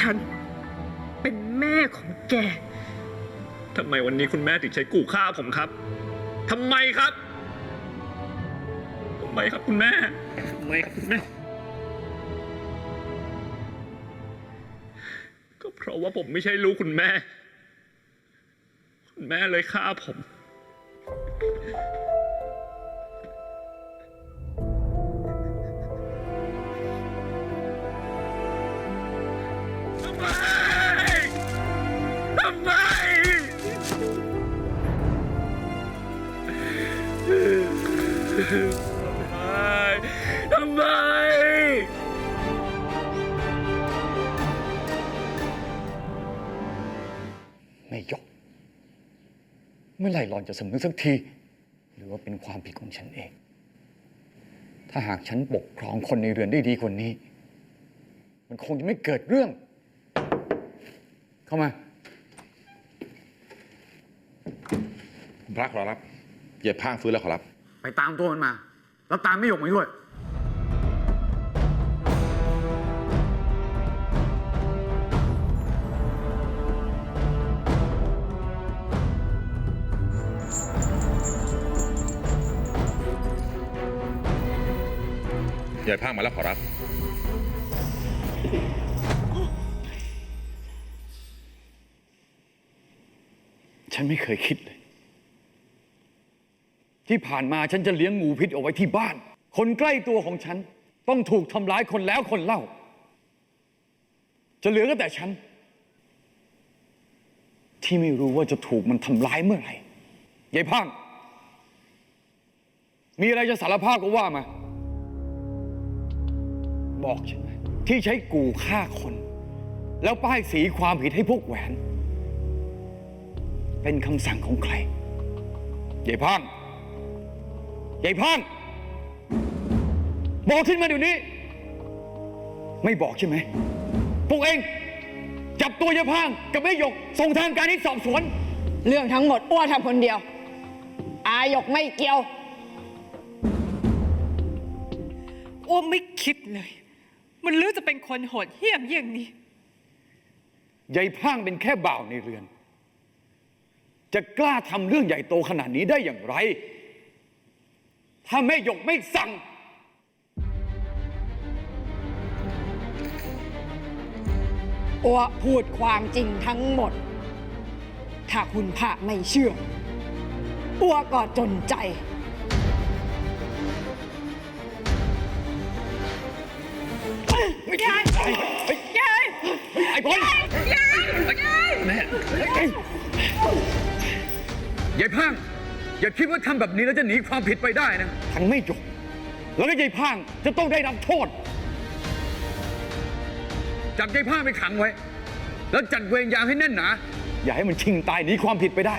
ฉัน เป็นแม่ของแก ทำไมวันนี้คุณแม่ถึงใช้กูฆ่าผมครับ ทำไมครับ ทำไมครับคุณแม่ ทำไมครับคุณแม่ ก็เพราะว่าผมไม่ใช่ลูกคุณแม่ คุณแม่เลยฆ่าผม ทำไม ไม่ยก เมื่อไหร่หลอนจะสำนึกสักที หรือว่าเป็นความผิดของฉันเอง ถ้าหากฉันปกครองคนในเรือนได้ดีกว่านี้ มันคงจะไม่เกิดเรื่อง เข้ามา พระขอรับเหยียบพางฟื้นแล้วขอรับ ไปตามตัวมันมา แล้วตามไม่หยกมาด้วยเหยียบพางมาแล้วขอรับ ฉันไม่เคยคิดเลย ที่ผ่านมาฉันจะเลี้ยงงูพิษเอาไว้ที่บ้าน คนใกล้ตัวของฉันต้องถูกทำร้ายคนแล้วคนเล่า จะเหลือก็แต่ฉัน ที่ไม่รู้ว่าจะถูกมันทำร้ายเมื่อไหร่ยายพังมีอะไรจะสารภาพก็ว่ามา บอกฉันที่ใช้กูฆ่าคน แล้วป้ายสีความผิดให้พวกแหวน เป็นคำสั่งของใครยายพัง ยายพังบอกขึ้นมาเดี๋ยวนี้ ไม่บอกใช่ไหมพวกเอง จับตัวยายพังกับแม่หยกส่งทางการที่สอบสวน เรื่องทั้งหมดอ้วทำคนเดียว อายกไม่เกี่ยว อ้วไม่คิดเลย มันลือจะเป็นคนโหดเหี้ยมเยี่ยงนี้ยายพังเป็นแค่บ่าวในเรือน จะกล้าทำเรื่องใหญ่โตขนาดนี้ได้อย่างไร ถ้าแม่หยกไม่สั่งอ้วพูดความจริงทั้งหมด ถ้าคุณพระไม่เชื่ออ้วก็จนใจยายยายไอ้พลยายยายยายพัง อย่าคิดว่าทำแบบนี้แล้วจะหนีความผิดไปได้นะ ทั้งไม่หยกแล้วก็ยายพังจะต้องได้รับโทษ จับยายพังไปขังไว้ แล้วจัดเวรยามให้แน่นหนา อย่าให้มันชิงตายหนีความผิดไปได้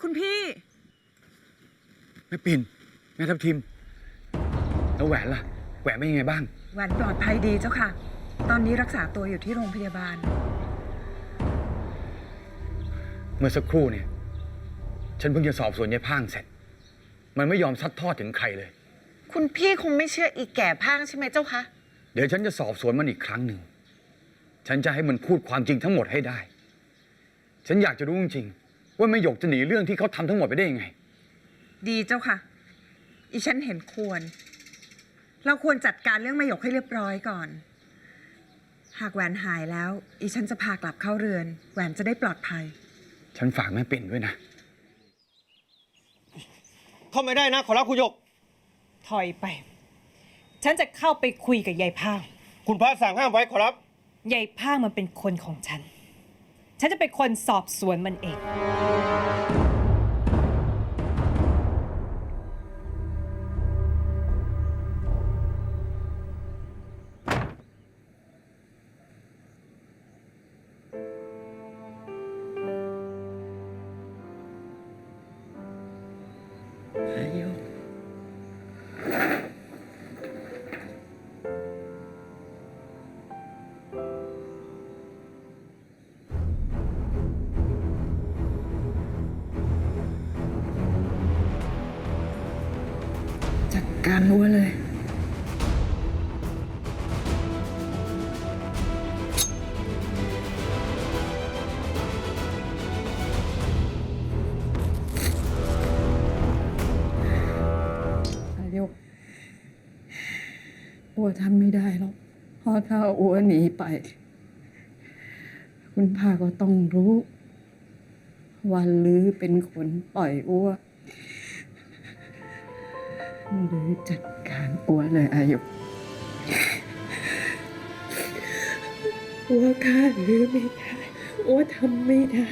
คุณพี่ แม่ปิ่น แม่ทับทิม แล้วแหวนล่ะ แหวนเป็นยังไงบ้าง แหวนปลอดภัยดีเจ้าค่ะ ตอนนี้รักษาตัวอยู่ที่โรงพยาบาล เมื่อสักครู่เนี่ย ฉันเพิ่งจะสอบสวนยายพังเสร็จ มันไม่ยอมซัดทอดถึงใครเลย คุณพี่คงไม่เชื่ออีกแก่พางใช่ไหมเจ้าคะเดี๋ยวฉันจะสอบสวนมันอีกครั้งหนึ่ง ฉันจะให้มันพูดความจริงทั้งหมดให้ได้ ฉันอยากจะรู้จริงๆว่าแม่หยกจะหนีเรื่องที่เขาทำทั้งหมดไปได้ยังไง ดีเจ้าค่ะ อีฉันเห็นควร เราควรจัดการเรื่องไม่หยกให้เรียบร้อยก่อน หากแหวนหายแล้ว อีฉันจะพากลับเข้าเรือน แหวนจะได้ปลอดภัย ฉันฝากแม่ปิ่นด้วยนะ เข้าไม่ได้นะ ขอรับคุณหยก ถอยไป ฉันจะเข้าไปคุยกับยายพางคุณพระสั่งห้ามไว้ขอรับ ยายพางมันเป็นคนของฉัน ฉันจะเป็นคนสอบสวนมันเอง การอัวเลยอายุอัวทำไม่ได้หรอกเพราะถ้าอัวหนีไป คุณพาก็ต้องรู้ วันลือเป็นคนปล่อยอัว หรือจัดการอัวเลยอายุอัวฆ่าหรือไม่ได้อัวทำไม่ได้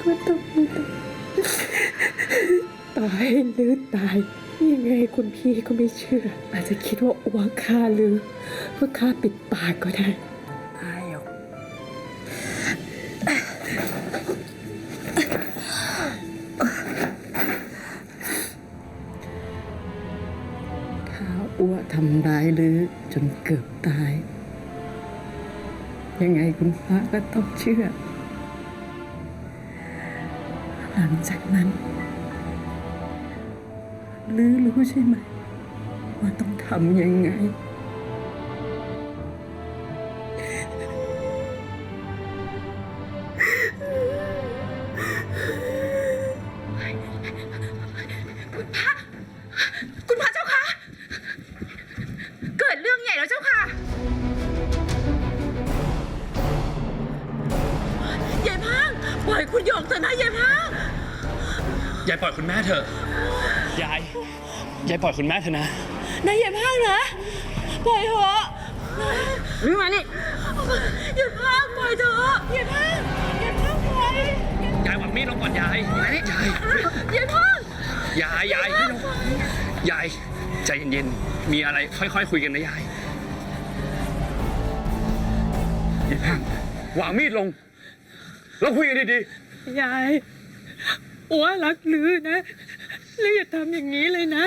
ก็ต้องตายหรือตายยังไงคุณพี่ก็ไม่เชื่อ อาจจะคิดว่าอัวฆ่าหรือเพื่อฆ่าปิดปากก็ได้ ทำร้ายลือจนเกือบตาย ยังไงคุณพระก็ต้องเชื่อ หลังจากนั้นลือรู้ใช่ไหม ว่าต้องทำยังไง ปล่อยคุณแม่เถอะ ยาย ยายปล่อยคุณแม่เถอะนะนะยายพังนะปล่อยเถอะหรือมานี่ยายพังปล่อยเถอะยายพังยายพังปล่อยยายวางมีดลงก่อนยายยายยายพังยายยายไม่ต้องยายใจเย็นๆมีอะไรค่อยๆคุยกันนะยายยายพังวางมีดลงแล้วคุยกันดียาย อัวรักลือนะลืออย่าทำอย่างนี้เลยนะ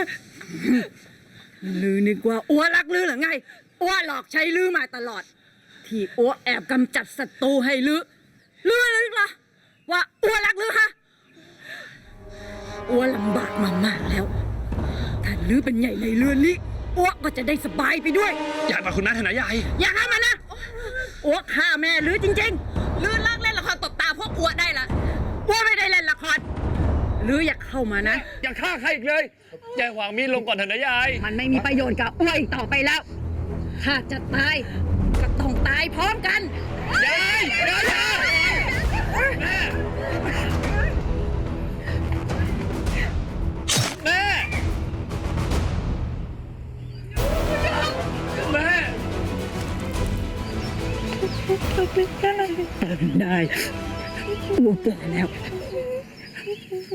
ลือนึกว่าอัวรักลือหรือไงอัวหลอกใช้ลือมาตลอด ที่อัวแอบกำจัดศัตรูให้ลือลือนึกเหรอว่าอัวรักลือฮะอัวลำบากมามากแล้ว ถ้าลือเป็นใหญ่ในเรือนนี้อัวก็จะได้สบายไปด้วยๆยายปล่อยคุณแม่เถอะนะยายอย่าห้ามมันนะอัวฆ่าแม่ลือจริง ๆ ลื่นเลิกเล่นละครตบตาพวกอัวได้ละว่าไม่ได้เล่นละคร หรืออยากเข้ามานะ อย่าฆ่าใครอีกเลยยายวางมีดลงก่อนเถอะนะยาย มันไม่มีประโยชน์กับอ้วยอีกต่อไปแล้ว ถ้าจะตายก็ต้องตายพร้อมกัน ยายยายยายแม่แม่แม่ได้อ้วแก่แล้ว ยา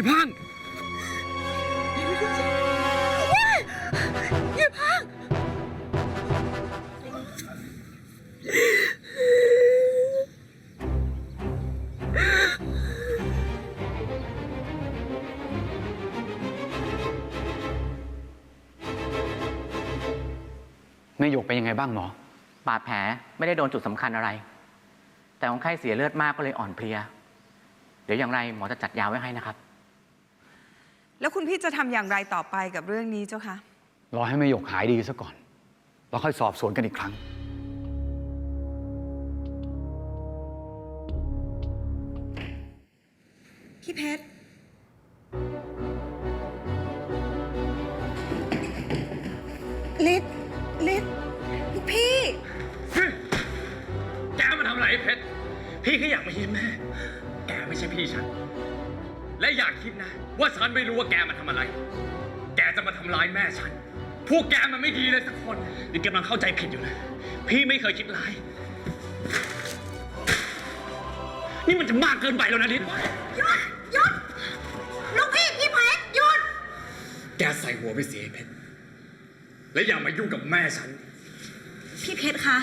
ยพังแม่หย กเป็นยังไงบ้างหมอ บาดแผลไม่ได้โดนจุดสำคัญอะไร แต่คนไข้เสียเลือดมากก็เลยอ่อนเพลีย เดี๋ยวอย่างไรหมอจะจัดยาไว้ให้นะครับ แล้วคุณพี่จะทำอย่างไรต่อไปกับเรื่องนี้เจ้าคะรอให้แม่หยกหายดีซะก่อน แล้วค่อยสอบสวนกันอีกครั้ง พี่เพชรำอะไรไอ้เพชร พี่แค่อยากมาเห็นแม่ แกไม่ใช่พี่ฉัน และอยากคิดนะ ว่าฉันไม่รู้ว่าแกมาทำอะไร แกจะมาทำร้ายแม่ฉัน พวกแกมันไม่ดีเลยสักคนนี่กำลังเข้าใจผิดอยู่นะ พี่ไม่เคยคิดร้าย นี่มันจะมากเกินไปแล้วนะนิด หยุดหยุดลูกพี่พี่เพชรหยุด แกใส่หัวไปเสียไอ้เพชร และอย่ามายุ่งกับแม่ฉัน พี่เพชรคะ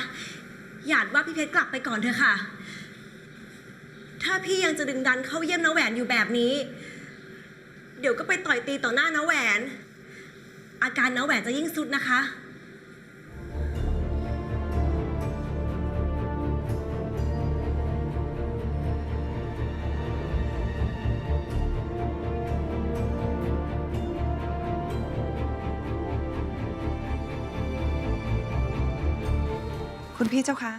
หยาดว่าพี่เพชรกลับไปก่อนเถอะค่ะ ถ้าพี่ยังจะดึงดันเข้าเยี่ยมน้าแหวนอยู่แบบนี้ เดี๋ยวก็ไปต่อยตีต่อหน้าน้าแหวน อาการน้าแหวนจะยิ่งสุดนะคะ คุณพี่เจ้าคะ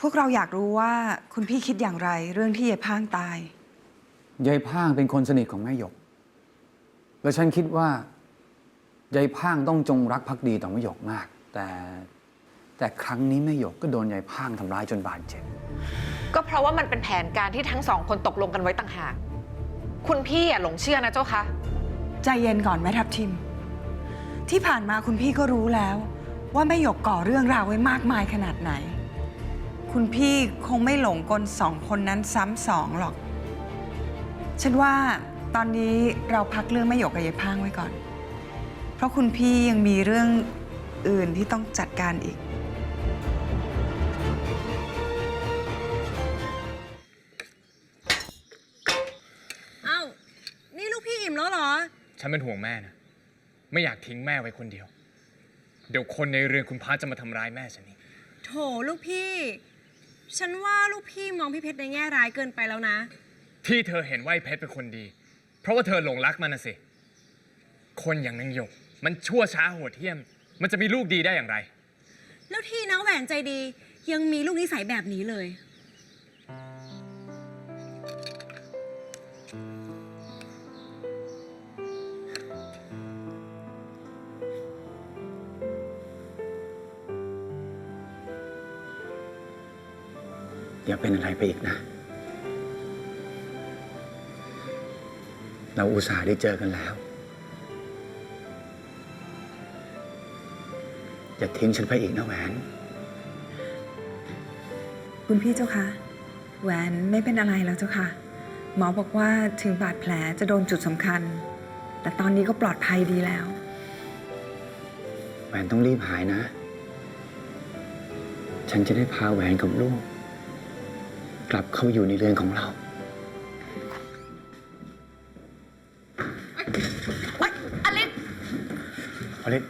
พวกเราอยากรู้ว่าคุณพี่คิดอย่างไรเรื่องที่ยายพางตาย ยายพางเป็นคนสนิทของแม่หยก และฉันคิดว่ายายพางต้องจงรักภักดีต่อแม่หยกมาก แต่แต่ครั้งนี้แม่หยกก็โดนยายพางทำร้ายจนบาดเจ็บ ก็เพราะว่ามันเป็นแผนการที่ทั้งสองคนตกลงกันไว้ต่างหาก คุณพี่อะหลงเชื่อนะเจ้าคะ ใจเย็นก่อนแม่ทับทิม ที่ผ่านมาคุณพี่ก็รู้แล้ว ว่าแม่หยกก่อเรื่องราวไว้มากมายขนาดไหน คุณพี่คงไม่หลงกลสองคนนั้นซ้ำสองหรอก ฉันว่าตอนนี้เราพักเรื่องแม่หยกกับยายพางไว้ก่อน เพราะคุณพี่ยังมีเรื่องอื่นที่ต้องจัดการอีก เอ้า นี่ลูกพี่อิ่มแล้วเหรอ ฉันเป็นห่วงแม่นะ ไม่อยากทิ้งแม่ไว้คนเดียว เดี๋ยวคนในเรือนคุณพระจะมาทำร้ายแม่ฉันนี่โถลูกพี่ ฉันว่าลูกพี่มองพี่เพชรในแง่ร้ายเกินไปแล้วนะ ที่เธอเห็นว่าไอ้เพชรเป็นคนดี เพราะว่าเธอหลงรักมันนะสิ คนอย่างนางหยก มันชั่วช้าโหดเหี้ยม มันจะมีลูกดีได้อย่างไร แล้วที่น้าแหวนใจดียังมีลูกนิสัยแบบนี้เลย อย่าเป็นอะไรไปอีกนะ เราอุตส่าห์ได้เจอกันแล้ว อย่าทิ้งฉันไปอีกนะแหวน คุณพี่เจ้าคะแหวนไม่เป็นอะไรแล้วเจ้าค่ะ หมอบอกว่าถึงบาดแผลจะโดนจุดสำคัญ แต่ตอนนี้ก็ปลอดภัยดีแล้ว แหวนต้องรีบหายนะ ฉันจะได้พาแหวนกับลูก กลับเข้าอยู่ในเรือนของเรา อเล็ก อเล็ก